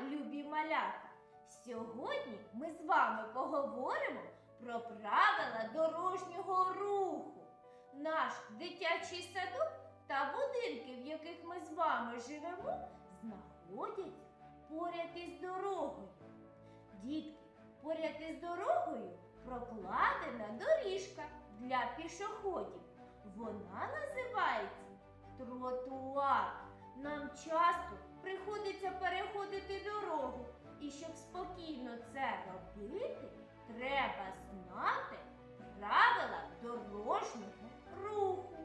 любі малята! Сьогодні ми з вами поговоримо про правила дорожнього руху. Наш дитячий садок та будинки, в яких ми з вами живемо, знаходяться поряд із дорогою. Дітки, поряд із дорогою прокладена доріжка для пішоходів. Вона називається тротуар. Нам часто приходиться переходити дорогу, і щоб спокійно це робити, треба знати правила дорожнього руху.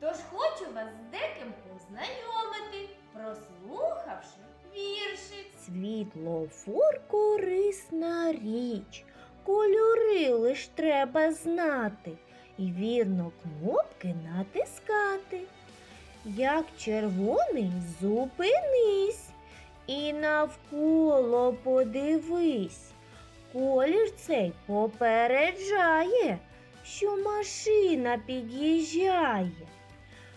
Тож хочу вас з деким познайомити, прослухавши віршик. Світлофор корисна річ, кольори лиш треба знати і вірно кнопки натискати. Як червоний зупинись і навколо подивись. Колір цей попереджає, що машина під'їжджає.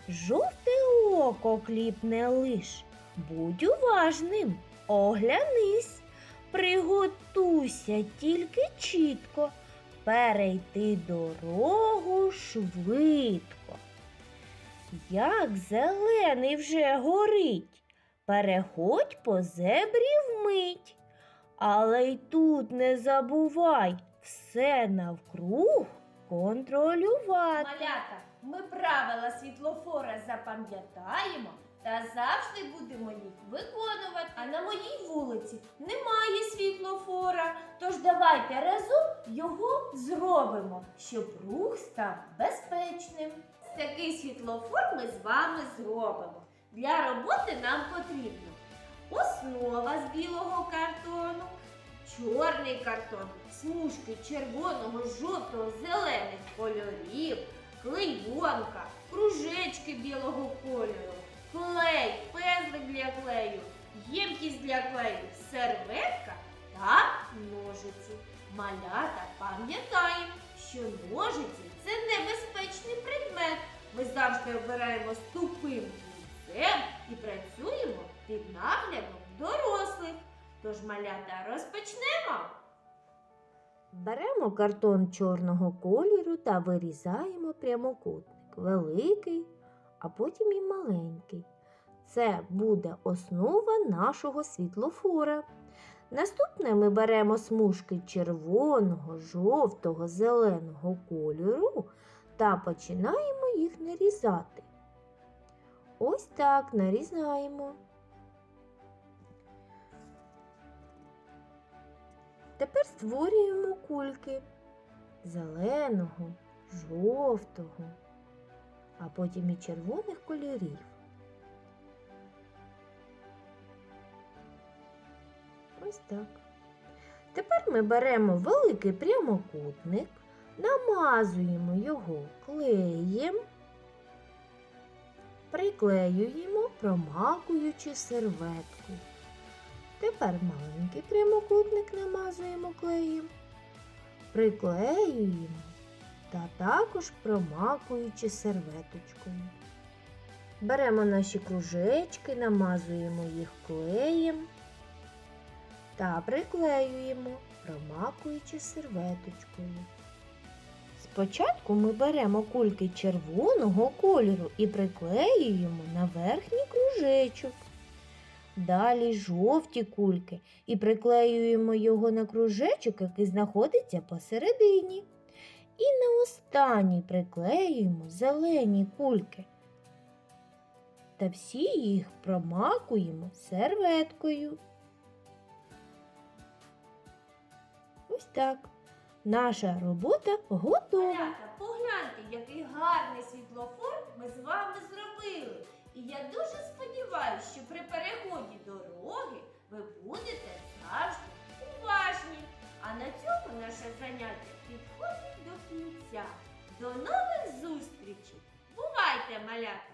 Жовте око кліпне лиш, будь уважним, оглянись, приготуйся тільки чітко, перейти дорогу швидко. Як зелений вже горить, переходь по зебрі вмить. Але й тут не забувай все навкруг контролювати. Малята, ми правила світлофора запам'ятаємо та завжди будемо їх виконувати. А на моїй вулиці немає світлофора. Тож давайте разом його зробимо, щоб рух став безпечним. Світлофор ми з вами зробимо. Для роботи нам потрібно основа з білого картону, чорний картон, смужки червоного, жовтого, зелених кольорів, клейонка, кружечки білого кольору, клей, пензлик для клею, ємкість для клею, серветка та ножиці. Малята пам'ятаємо, що ножиці це небезпечний предмет. Ми завжди обираємо з тупим і працюємо під наглядом дорослих. Тож малята розпочнемо. Беремо картон чорного кольору та вирізаємо прямокутник, великий, а потім і маленький. Це буде основа нашого світлофора. Наступне ми беремо смужки червоного, жовтого, зеленого кольору та починаємо їх нарізати. Ось так нарізаємо. Тепер створюємо кульки зеленого, жовтого, а потім і червоних кольорів. Ось так. Тепер ми беремо великий прямокутник, намазуємо його клеєм, приклеюємо, промакуючи серветкою. Тепер маленький прямокутник намазуємо клеєм, приклеюємо та також промакуючи серветочкою. Беремо наші кружечки, намазуємо їх клеєм та приклеюємо, промакуючи серветочкою. Спочатку ми беремо кульки червоного кольору і приклеюємо на верхній кружечок. Далі жовті кульки і приклеюємо його на кружечок, який знаходиться посередині. І на останній приклеюємо зелені кульки. Та всі їх промакуємо серветкою. Ось так. Наша робота готова. Малята, погляньте, який гарний світлофор ми з вами зробили. І я дуже сподіваюся, що при переході дороги ви будете завжди уважні. А на цьому наше заняття підходить до кінця. До нових зустрічей! Бувайте, малята!